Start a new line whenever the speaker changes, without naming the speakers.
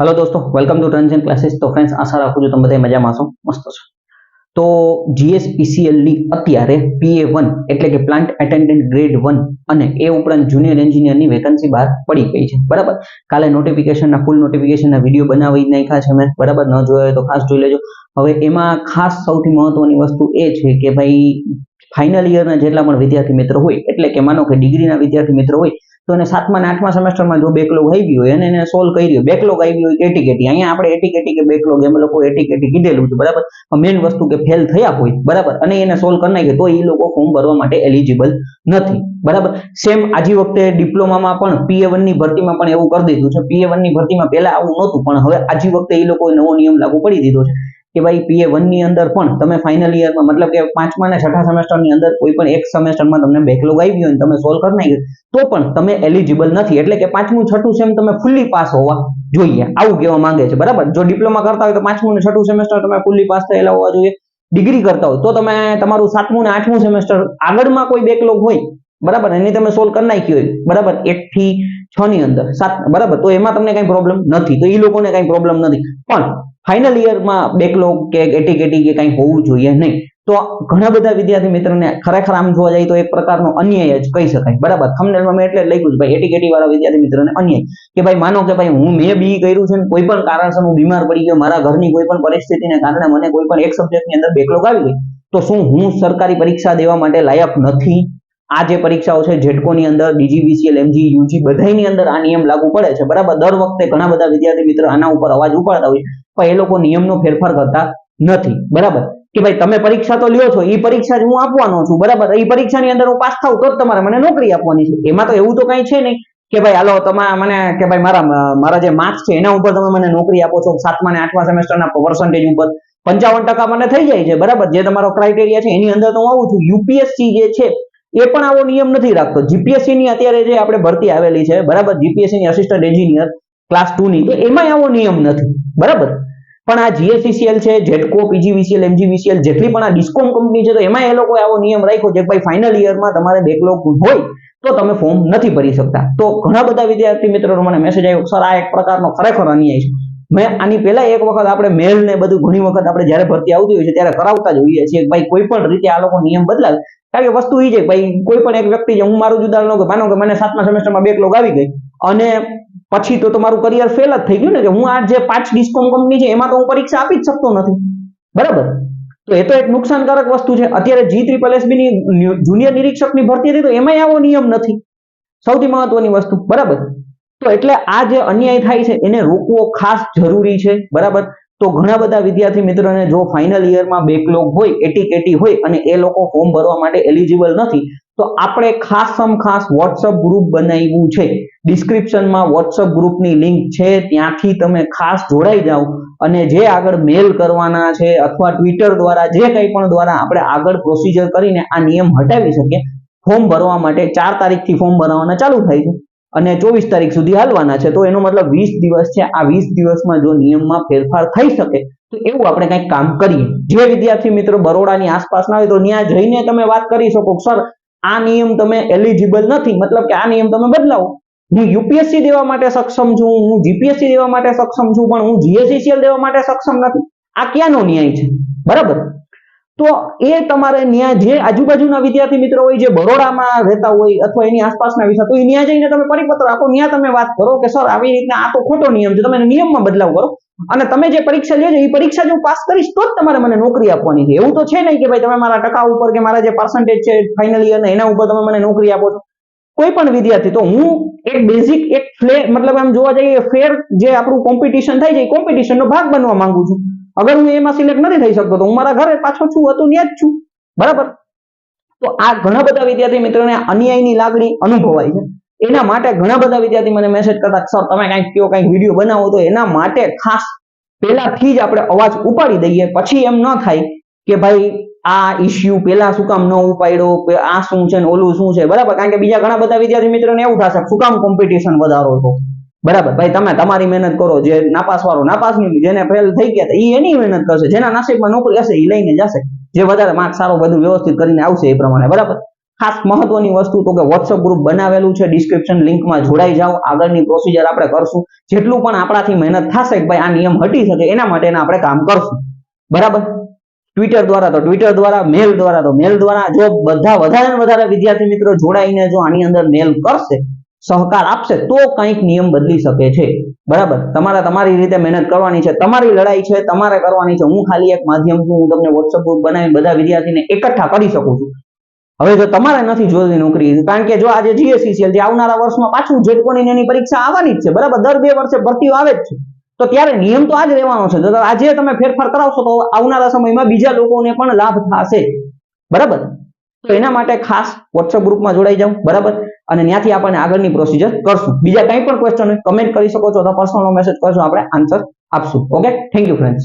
Hello દોસ્તો welcome to ટ્રાન્ઝેન classes તો ફ્રેન્ડ્સ આશા રાખું છું તમે બધા મજામાં છો મસ્ત છો તો જીએસપીસીએલની અત્યારે પીએ વન એટલે કે પ્લાન્ટ એટેન્ડન્ટ ગ્રેડ વન અને એ ઉપરાંત જુનિયર એન્જિનિયરની વેકન્સી બહાર પડી ગઈ છે બરાબર કાલે નોટિફિકેશનના ફૂલ નોટિફિકેશનના વીડિયો બનાવી નાખ્યા છે મેં બરાબર ન જોયો હોય તો ખાસ જોઈ લેજો હવે એમાં ખાસ સૌથી મહત્વની વસ્તુ એ છે કે ભાઈ ફાઇનલ યરના જેટલા પણ વિદ્યાર્થી મિત્રો હોય, એટલે કે માનો કે ડિગ્રીના વિદ્યાર્થી મિત્રો હોય તો એને સાતમા અને આઠમા સેમેસ્ટરમાં જો બેકલોગ આવી ગયો હોય, એને સોલ્વ કરી રહ્યો બેકલોગ આવી ગયો એટી કેટી અહીંયા આપણે એટી કેટી કે બેકલોગ એમ લોકો એટી કેટી કીધેલું છે, બરાબર? મેઇન વસ્તુ કે ફેલ થયા હોય, બરાબર? અને એને સોલ્વ કરી નાખે, તો એ લોકો ફોર્મ ભરવા માટે એલિજિબલ નથી, બરાબર? સેમ આજી વખતે ડિપ્લોમામાં પણ પીએ વનની ભરતીમાં પણ એવું કરી દીધું છે. પીએ ની ભરતીમાં પહેલા આવું નહોતું, પણ હવે આજી વખતે એ લોકોએ નવો નિયમ લાગુ પડી દીધો છે. કે ભાઈ પીએ વનની અંદર પણ તમે ફાઇનલ યરમાં મતલબ કે પાંચમા અને છઠ્ઠા સેમેસ્ટરની અંદર કોઈ પણ એક સેમેસ્ટરમાં તમને બેકલોગ આવી ગયો તમે સોલ્વ કરી નાખ્યું, તો પણ તમે એલિજિબલ નથી. એટલે કે પાંચમું, છઠ્ઠું સેમ તમે ફૂલ્લી પાસ હોવા જોઈએ. આવું કહેવા માંગે છે. બરાબર? જો ડિપ્લોમા કરતા હોય તો પાંચમું અને છઠ્ઠું સેમેસ્ટર તમે ફૂલ્લી પાસ થયેલા હોવા જોઈએ. ડિગ્રી કરતા હોય તો તમે તમારું સાતમું અને આઠમું સેમેસ્ટર આગળમાં કોઈ બેકલોગ હોય, બરાબર? એની તમે સોલ્વ કરી નાખી હોય, બરાબર? એક થી છ ની અંદર. સાત, બરાબર? તો એમાં તમને કઈ પ્રોબ્લેમ નથી. તો એ લોકોને કઈ પ્રોબ્લેમ નથી. પણ ફાઇનલ યરમાં બેકલોગ કે એટી કેટી કે કંઈ હોવું જોઈએ નહીં. તો ઘણા બધા વિદ્યાર્થી મિત્રોને ખરેખર આમ જોવા જાય તો એક પ્રકારનો અન્યાય જ કહી શકાય. બરાબર? થંબનેલમાં મેં એટલે લખ્યું ભાઈ એટી કેટી વાળા વિદ્યાર્થી મિત્રોને અન્યાય. કે ભાઈ, માનો કે ભાઈ, હું મેં બી કર્યું છે કોઈ પણ કારણસર હું બીમાર પડી ગયો, મારા ઘરની કોઈ પણ પરિસ્થિતિને કારણે મને કોઈ પણ એક સબ્જેક્ટની અંદર બેકલોગ આવી ગઈ. તો શું હું સરકારી પરીક્ષા દેવા માટે લાયક નથી? આ જે પરીક્ષાઓ છે જેટકોની અંદર, ડીજીબીસીએલ એમજી યુજી બધાની અંદર આ નિયમ લાગુ પડે છે. બરાબર? દર વખતે ઘણા બધા વિદ્યાર્થી મિત્રો આના ઉપર અવાજ ઉપાડતા હોય પણ એ લોકો નિયમનો ફેરફાર કરતા નથી. બરાબર? કે ભાઈ તમે પરીક્ષા તો લ્યો છો એ પરીક્ષા જ હું આપવાનો છું, બરાબર? એ પરીક્ષાની અંદર હું પાસ થાઉં તો તમારે મને નોકરી આપવાની છે. એમાં તો એવું તો કઈ છે નહીં કે ભાઈ, હાલો તમે મને, કે ભાઈ, મારા મારા જે માર્ક્સ છે, એના ઉપર તમે મને નોકરી આપો છો સાતમા અને આઠમા સેમેસ્ટરના પર્સન્ટેજ ઉપર. પંચાવન ટકા મને થઈ જાય છે, બરાબર? જે તમારો ક્રાઇટેરિયા છે, એની અંદર તો હું આવું છું. યુપીએસસી જે છે, એ પણ આવો નિયમ નથી રાખતો. જીપીએસસી ની અત્યારે જે આપણે ભરતી આવેલી છે, બરાબર? જીપીએસસી ની અસિસ્ટન્ટ એન્જિનિયર ક્લાસ ટુ ની, તો એમાં આવો નિયમ નથી. બરાબર? પણ આ જીએસસીસીએલ છે જેટકો પીજીવીસીએલ એમજીવીસીએલ જેટલી પણ આ ડિસ્કોમ કંપની છે, તો એમાં એ લોકો આવો નિયમ રાખ્યો છે ભાઈ ફાઇનલ યરમાં તમારે બેકલોગ હોય તો તમે ફોર્મ નથી ભરી શકતા. તો ઘણા બધા વિદ્યાર્થી મિત્રો મને મેસેજ આવ્યો સર આ એક પ્રકારનો ખરેખર અન્યાય છે. મેં આની પહેલા એક વખત આપણે મેલ ને બધું ઘણી વખત આપણે જ્યારે ભરતી આવતી હોય છે, ત્યારે કરાવતા જ હોઈએ છીએ ભાઈ કોઈ પણ રીતે આ લોકો નિયમ બદલાવે. કારણ કે વસ્તુ એ છે ભાઈ કોઈ પણ એક વ્યક્તિ છે હું મારું જુદા કે માનો કે મને સાતમા સેમેસ્ટરમાં બેકલોગ આવી ગઈ અને પછી તો તમારું કરિયર ફેલ જ થઈ ગયું ને કે હું આ જે પાંચ ડિસ્કોમ કંપની છે એમાં તો હું પરીક્ષા આપી જ શકતો નથી. બરાબર? તો એ તો એક નુકસાનકારક વસ્તુ છે. અત્યારે જી ત્રિપલ એસબીની જુનિયર નિરીક્ષકની ભરતી હતી તો એમાંય આવો નિયમ નથી. સૌથી મહત્વની વસ્તુ. બરાબર? તો એટલે આ જે અન્યાય થાય છે એને રોકવો ખાસ જરૂરી છે. બરાબર? તો ઘણા બધા વિદ્યાર્થી મિત્રોને જો ફાઇનલ યરમાં બેકલોગ હોય એટી કેટી હોય અને એ લોકો ફોર્મ ભરવા માટે એલિજિબલ નથી, તો આપણે ખાસ સમ ખાસ વોટ્સઅપ ગ્રુપ બનાવ્યું છે. ડિસ્ક્રિપ્શનમાં વોટ્સઅપ ગ્રુપની લિંક છે, ત્યાંથી તમે ખાસ જોડાઈ જાઓ અને જે આગળ મેલ કરવાના છે અથવા ટ્વિટર દ્વારા જે કંઈ પણ દ્વારા આપણે આગળ પ્રોસિજર કરીને આ નિયમ હટાવી શકીએ ફોર્મ ભરવા માટે ચાર તારીખથી ફોર્મ ભરવાના ચાલુ થાય છે. અને ચોવીસ તારીખ સુધી હાલવાના છે, તો એનો મતલબ વીસ દિવસ છે. આ વીસ દિવસમાં જો નિયમમાં ફેરફાર થઈ શકે, તો એવું આપણે કંઈક કામ કરીએ. જે વિદ્યાર્થી મિત્રો બરોડાની આસપાસના હોય તો ત્યાં જઈને તમે વાત કરી શકો સર, આ નિયમ તમે એલિજિબલ નથી. મતલબ કે આ નિયમ તમે બદલાવો. હું યુપીએસસી દેવા માટે સક્ષમ છું, હું જીપીએસસી દેવા માટે સક્ષમ છું, પણ હું જીએસસીસીએલ દેવા માટે સક્ષમ નથી. આ ક્યાંનો ન્યાય છે? બરાબર? તો એ તમારે ત્યાં જે આજુબાજુના વિદ્યાર્થી મિત્રો હોય, જે બરોડામાં રહેતા હોય અથવા એની આસપાસના વિસ્તાર, તો ન્યાય જઈને તમે પરિપત્ર આપો, ત્યાં તમે વાત કરો કે, સર, આવી રીતના આ તો ખોટો નિયમ છે, તમે નિયમમાં બદલાવ કરો. અને તમે જે પરીક્ષા લેજો એ પરીક્ષા જો પાસ કરીશ, તો જ તમારે મને નોકરી આપવાની છે. એવું તો છે નહીં કે ભાઈ તમે મારા ટકા ઉપર કે મારા જે પર્સન્ટેજ છે ફાઇનલ યર એના ઉપર તમે મને નોકરી આપો છો. કોઈ પણ વિદ્યાર્થી, તો હું એક બેઝિક એક ફ્લેર મતલબ એમ જોવા જઈએ ફેર જે આપણું કોમ્પિટિશન થાય છે, એ કોમ્પિટિશનનો ભાગ બનવા માંગુ છું. અગર હું એમાં સિલેક્ટ નથી થઈ શકતો તો હું મારા ઘરે પાછો છું હતું ત્યાં જ છું. બરાબર? તો આ ઘણા બધા વિદ્યાર્થી મિત્રોને અન્યાયની લાગણી અનુભવાય છે. એના માટે ઘણા બધા વિદ્યાર્થી મને મેસેજ કરતા સર તમે કંઈક કયો કંઈક વીડિયો બનાવો તો એના માટે ખાસ પહેલાથી જ આપણે અવાજ ઉપાડી દઈએ. પછી એમ ન થાય કે ભાઈ, આ ઇસ્યુ પેલા શું કામ ન ઉપાડ્યો? આ શું છે ને ઓલું શું છે? બરાબર? કારણ કે બીજા ઘણા બધા વિદ્યાર્થી મિત્રોને એવું થશે શું કામ કોમ્પિટિશન વધારો તો બરાબર. ભાઈ, તમે તમારી મહેનત કરો. જે નાપાસ વાળો નાપાસ નહીં જેને ફેલ થઈ ગયા એ એની મહેનત કરશે. જેના નસીબમાં નોકરી હશે એ લઈને જશે. જે વધારે માર્ક સારો બધું વ્યવસ્થિત કરીને આવશે એ પ્રમાણે, બરાબર? ખાસ મહત્વની વસ્તુ તો કે વોટ્સઅપ ગ્રુપ બનાવેલું છે ડિસ્ક્રિપ્શન લિંકમાં જોડાઈ જાઓ. આગળની પ્રોસિજર આપણે કરશું. જેટલું પણ આપણાથી મહેનત થશે ભાઈ આ નિયમ હટી શકે, એના માટેના આપણે કામ કરશું. બરાબર? ટ્વિટર દ્વારા તો ટ્વિટર દ્વારા મેલ દ્વારા તો મેલ દ્વારા. જો બધા વધારે વધારે વિદ્યાર્થી મિત્રો જોડાઈને જો આની અંદર મેલ કરશે સહકાર આપશે તો કંઈક નિયમ બદલી શકે છે. બરાબર? તમારે, તમારી રીતે મહેનત કરવાની છે, તમારી લડાઈ છે, તમારે કરવાની છે. હું ખાલી એક માધ્યમ છું, હું તમને વોટ્સઅપ ગ્રુપ બનાવી બધા વિદ્યાર્થીને એકઠા કરી શકું છું. હવે જો તમારે નથી જોતી નોકરી, કારણ કે જો આજે જીએસસીસીએલ જે આવનારા વર્ષમાં પાછું જેટકોની એની પરીક્ષા આવવાની જ છે. બરાબર? દર બે વર્ષે ભરતીઓ આવે જ છે. તો ત્યારે નિયમ તો આજ રહેવાનો છે. જો આજે તમે ફેરફાર કરાવશો તો આવનારા સમયમાં બીજા લોકોને પણ લાભ થશે. બરાબર? તો એના માટે ખાસ વોટ્સઅપ ગ્રુપમાં જોડાઈ જાઓ. બરાબર? અને ત્યાંથી આપણે આગળની પ્રોસિજર કરશું. બીજા કંઈ પણ ક્વેશ્ચન હોય કમેન્ટ કરી શકો છો, અથવા પર્સનલ મેસેજ કરશું, આપણે આન્સર આપશું. Okay thank you friends